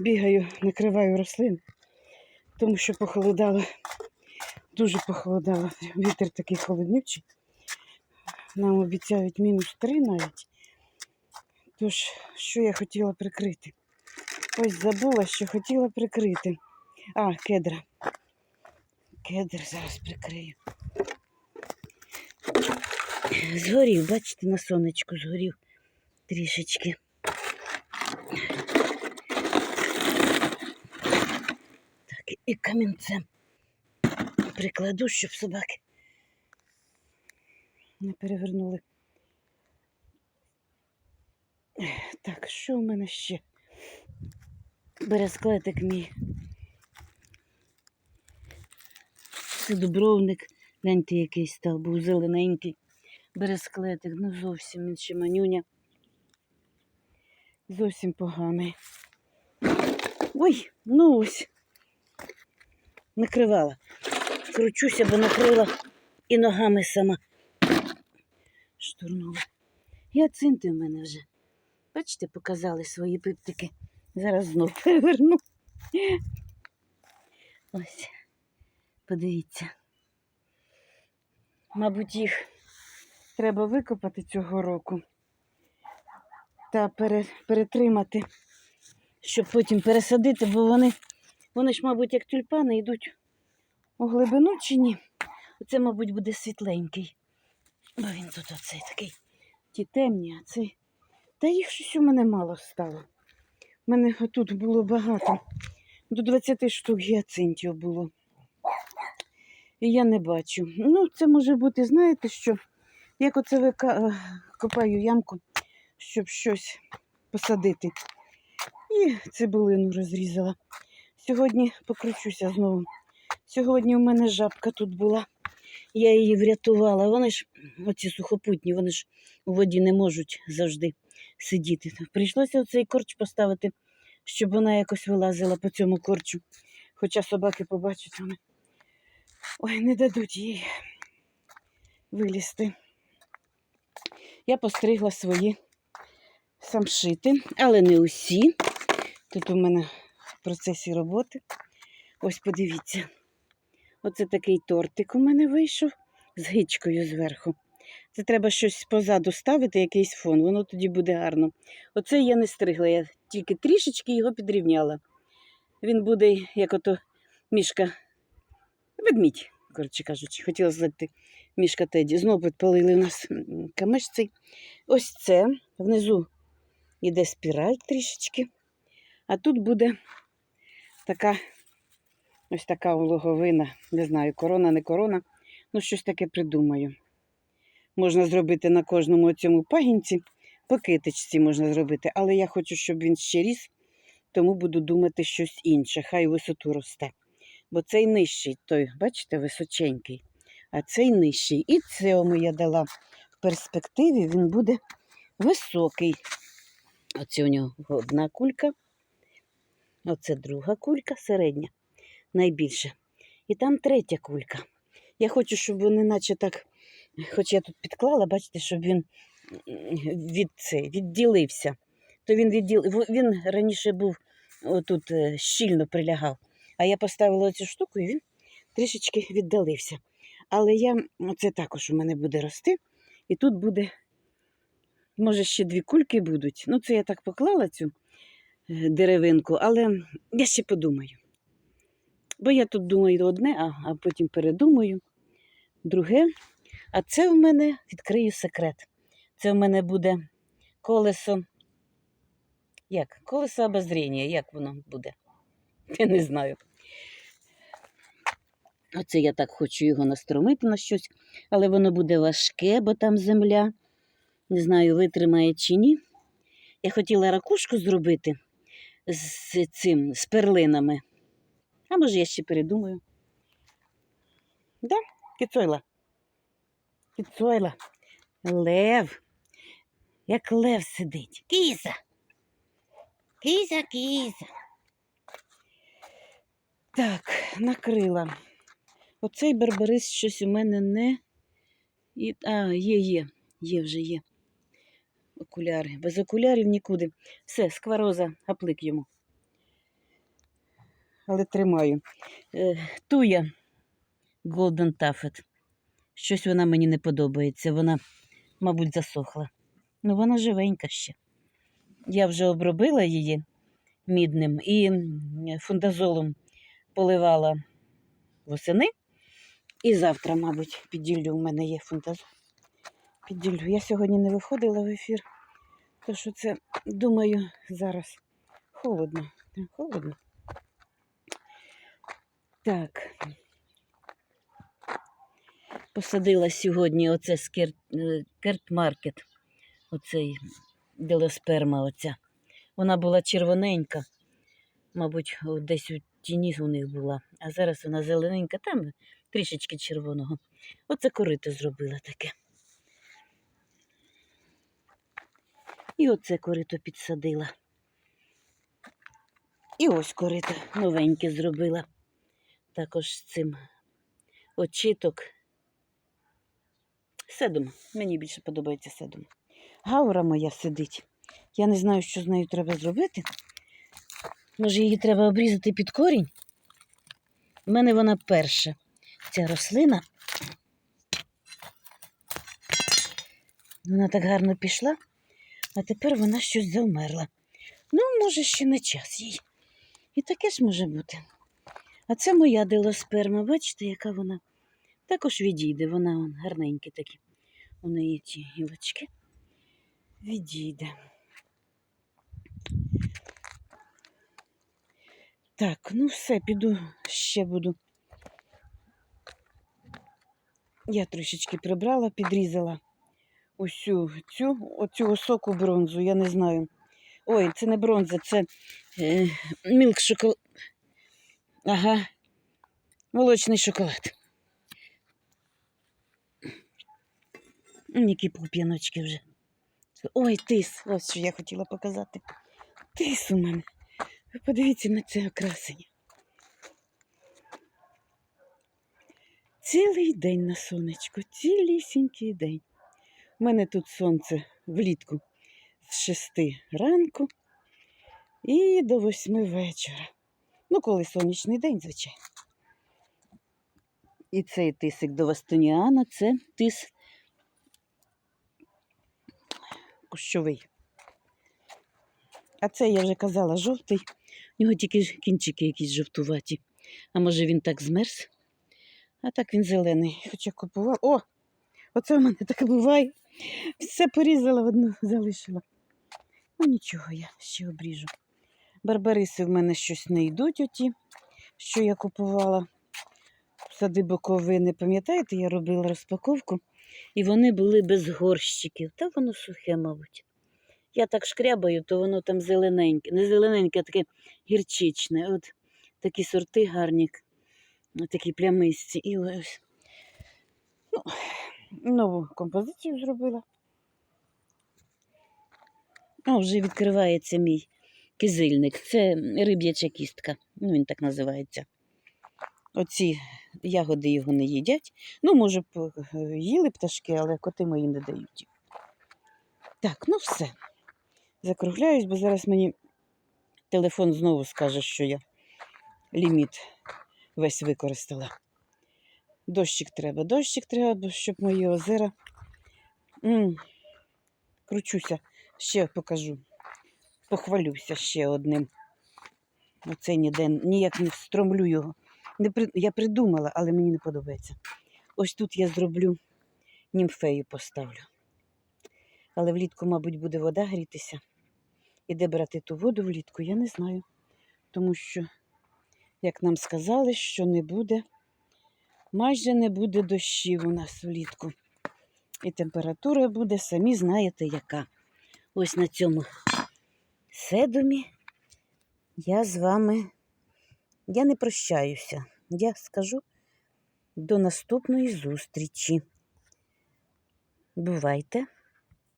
бігаю, накриваю рослин, тому що похолодало, дуже похолодало. Вітер такий холоднючий. Нам обіцяють мінус 3 навіть. Тож, що я хотіла прикрити? Ось забула, що хотіла прикрити. А, кедра. Кедр зараз прикрию. Згорів, бачите, на сонечку згорів трішечки. Так, і камінцем прикладу, щоб собаки не перевернули. Так, що у мене ще? Бересклетик мій. Це дубровник. Гляньте, який став, був зелененький. Бересклетик, ну зовсім він ще манюня. Зовсім поганий. Ой, ну ось. Накривала. Кручуся, бо накрила і ногами сама штурнула. Гіацинти в мене вже. Бачите, показали свої пиптики. Зараз знов переверну. Ось. Подивіться. Мабуть, їх треба викопати цього року та перетримати, щоб потім пересадити, бо вони, вони ж, мабуть, як тюльпани йдуть у глибину чи ні. Оце, мабуть, буде світленький. Бо він тут оцей такий. Ті темні, а цей. Та їх щось у мене мало стало. У мене отут було багато. До 20 штук гіацинтів було. І я не бачу. Ну, це може бути, знаєте що? Як оце вика... е, копаю ямку, щоб щось посадити. І цибулину розрізала. Сьогодні покручуся знову. Сьогодні у мене жабка тут була. Я її врятувала. Вони ж, оці сухопутні, вони ж у воді не можуть завжди сидіти. Прийшлося оцей корч поставити, щоб вона якось вилазила по цьому корчу. Хоча собаки побачать вони. Ой, не дадуть їй вилізти. Я постригла свої самшити, але не усі. Тут у мене процесі роботи. Ось подивіться. Оце такий тортик у мене вийшов з гичкою зверху. Це треба щось позаду ставити, якийсь фон, воно тоді буде гарно. Оце я не стригла, я тільки трішечки його підрівняла. Він буде, як ото мішка ведмідь, коротше кажучи, хотіла злити мішка Теді. Знову підпалили у нас м, камиш цей. Ось це. Внизу йде спіраль трішечки. А тут буде така ось така улоговина. Не знаю, корона, не корона. Ну, щось таке придумаю. Можна зробити на кожному цьому пагінці, по китичці можна зробити, але я хочу, щоб він ще ріс, тому буду думати щось інше. Хай висоту росте. Бо цей нижчий, той, бачите, височенький, а цей нижчий. І цьому я дала в перспективі, він буде високий. Оце у нього одна кулька, оце друга кулька, середня, найбільша. І там третя кулька. Я хочу, щоб вони наче так, хоч я тут підклала, бачите, щоб він від це, відділився. То він відділ... він раніше був отут е, щільно прилягав. А я поставила цю штуку і він трішечки віддалився. Але я, це також у мене буде рости. І тут буде, може, ще дві кульки будуть. Ну, це я так поклала цю деревинку, але я ще подумаю. Бо я тут думаю одне, а, а потім передумаю друге. А це в мене відкрию секрет. Це в мене буде колесо. Як? Колесо обозріння, як воно буде? Я не знаю. Оце я так хочу його настромити на щось, але воно буде важке, бо там земля. Не знаю, витримає чи ні. Я хотіла ракушку зробити з цим, з перлинами. А може, я ще передумаю. Да, кіцойла. Кіцойла. Лев. Як лев сидить. Кіса. Кіса, кіса. Так, накрила. Оцей барбарис щось у мене не. І... А, є, є, є вже є. Окуляри. Без окулярів нікуди. Все, сквароза, аплик йому. але тримаю. Е, Туя Golden Taffet. Щось вона мені не подобається. Вона, мабуть, засохла. Ну, вона живенька ще. Я вже обробила її мідним і фундазолом поливала восени. І завтра, мабуть, підділлю. У мене є фундазол. Підділлю. Я сьогодні не виходила в ефір, тому що це, думаю, зараз холодно. Холодно. Так. Посадила сьогодні оце з Керт, е, Кертмаркет, оцей делосперма оця. Вона була червоненька, мабуть, десь у тіні у них була, а зараз вона зелененька, там трішечки червоного. Оце корито зробила таке. І оце корито підсадила. І ось корито новеньке зробила. Також цим очіток. Седум. Мені більше подобається седум. Гаура моя сидить. Я не знаю, що з нею треба зробити. Може, її треба обрізати під корінь. У мене вона перша. Ця рослина. Вона так гарно пішла, а тепер вона щось завмерла. Ну, може, ще не час їй. І таке ж може бути. А це моя делосперма, бачите, яка вона також відійде. Вона он, гарненькі такі. У неї ті гілочки. Відійде. Так, ну все, піду ще буду. Я трошечки прибрала, підрізала усю цю, оцю осоку бронзу, я не знаю. Ой, це не бронза, це е, мілк шоколад. Ага. Молочний шоколад. М, Які пуп'яночки вже. Ой, тис. Ось що я хотіла показати. Тис у мене. Ви подивіться на це окрасення. Цілий день на сонечку, цілісінький день. У мене тут сонце влітку з шести ранку і до восьми вечора. Ну, коли сонячний день, звичайно. І цей тисик до Вастоніана це тис кущовий. А це я вже казала жовтий. У нього тільки кінчики якісь жовтуваті. А може він так змерз? А так він зелений. Хоча купував. О! Оце у мене таке буває. Все порізала, одну залишила. Ну нічого, я ще обріжу. Барбариси в мене щось не йдуть, оті, що я купувала. Сади боковини, пам'ятаєте, я робила розпаковку, і вони були без горщиків. Та воно сухе, мабуть. Я так шкрябаю, то воно там зелененьке. Не зелененьке, а таке гірчичне. От такі сорти гарні, такі плямисті. І ось ну, нову композицію зробила. О, вже відкривається мій кизильник. Це риб'яча кістка. Ну, він так називається. Оці ягоди його не їдять. Ну, може, б, е, їли пташки, але коти мої не дають. Так, ну все. Закругляюсь, бо зараз мені телефон знову скаже, що я ліміт весь використала. Дощик треба, дощик треба, щоб мої озера. м кручуся, ще покажу. Похвалюся ще одним. Оце ніде ніяк не встромлю його. Не при... Я придумала, але мені не подобається. Ось тут я зроблю німфею поставлю. Але влітку, мабуть, буде вода грітися. І де брати ту воду влітку, я не знаю. Тому що, як нам сказали, що не буде, майже не буде дощів у нас влітку. І температура буде, самі знаєте, яка. Ось на цьому седумі я з вами я не прощаюся. Я скажу до наступної зустрічі. Бувайте!